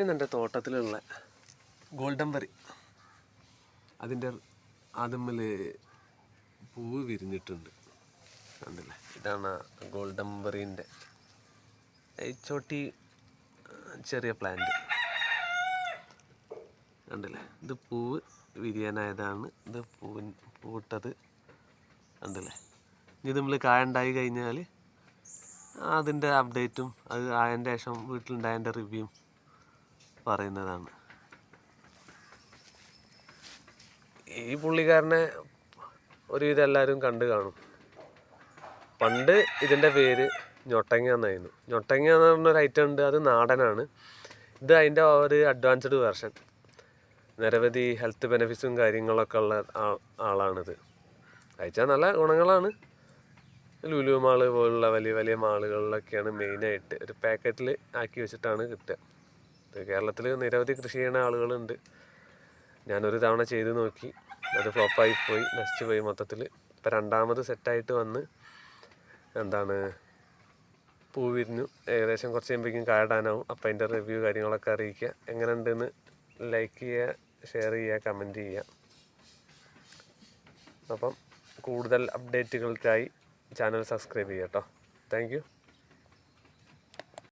ഇന്ന് എന്റെ തോട്ടത്തിലുള്ള golden bury അതിന്റെ അതുമ്മൽ പൂവ് വിരിഞ്ഞിട്ടുണ്ട്. കണ്ടില്ലേ? ഇതാണ് ഗോൾഡൻ ബറീന്റെ ചോട്ടി ചെറിയ പ്ലാന്റ്. കണ്ടില്ലേ? ഇത് പൂവ് വിരിയാനായതാണ്. ഇത് പൂവിൻ പൂവിട്ടത്. കണ്ടില്ലേ? ഇനി നമ്മൾ കായുണ്ടായി കഴിഞ്ഞാൽ അതിന്റെ അപ്ഡേറ്റും അത് ആയതിന്റെ ശേഷം വീട്ടിലുണ്ടായതിന്റെ റിവ്യൂവും പറയുന്നതാണ്. ഈ പുള്ളിക്കാരനെ ഒരുവിധം എല്ലാവരും കണ്ടു കാണും. പണ്ട് ഇതിന്റെ പേര് ഞൊട്ടങ്ങ എന്നായിരുന്നു. ഞൊട്ടങ്ങ എന്ന് പറഞ്ഞൊരു ഐറ്റം ഉണ്ട് അത് നാടനാണ്. ഇത് അതിന്റെ ഒരു അഡ്വാൻസ്ഡ് വേർഷൻ നിരവധി ഹെൽത്ത് ബെനിഫിറ്റ്സും കാര്യങ്ങളൊക്കെ ഉള്ള ആളാണിത്. കഴിച്ചാൽ നല്ല ഗുണങ്ങളാണ്. ലുലു മാൾ പോലുള്ള വലിയ വലിയ മാളുകളിലൊക്കെയാണ് മെയിനായിട്ട് ഒരു പാക്കറ്റിൽ ആക്കി വെച്ചിട്ടാണ് കിട്ടുക. കേരളത്തിൽ നിരവധി കൃഷി ചെയ്യുന്ന ആളുകളുണ്ട്. ഞാനൊരു തവണ ചെയ്ത് നോക്കി. അത് ഫ്ലോപ്പായി പോയി നശിച്ചു പോയി മൊത്തത്തിൽ ഇപ്പം രണ്ടാമത് സെറ്റായിട്ട് വന്ന് എന്താണ് പൂ വിരിഞ്ഞു. ഏകദേശം കുറച്ച് കഴിയുമ്പോഴേക്കും കാടാനാവും അപ്പം അതിന്റെ റിവ്യൂ കാര്യങ്ങളൊക്കെ അറിയിക്കുക. എങ്ങനെ ഉണ്ടെന്ന് ലൈക്ക് ചെയ്യുക ഷെയർ ചെയ്യുക കമന്റ് ചെയ്യുക. അപ്പം കൂടുതൽ അപ്ഡേറ്റുകൾക്കായി ചാനൽ സബ്സ്ക്രൈബ് ചെയ്യാം കേട്ടോ താങ്ക്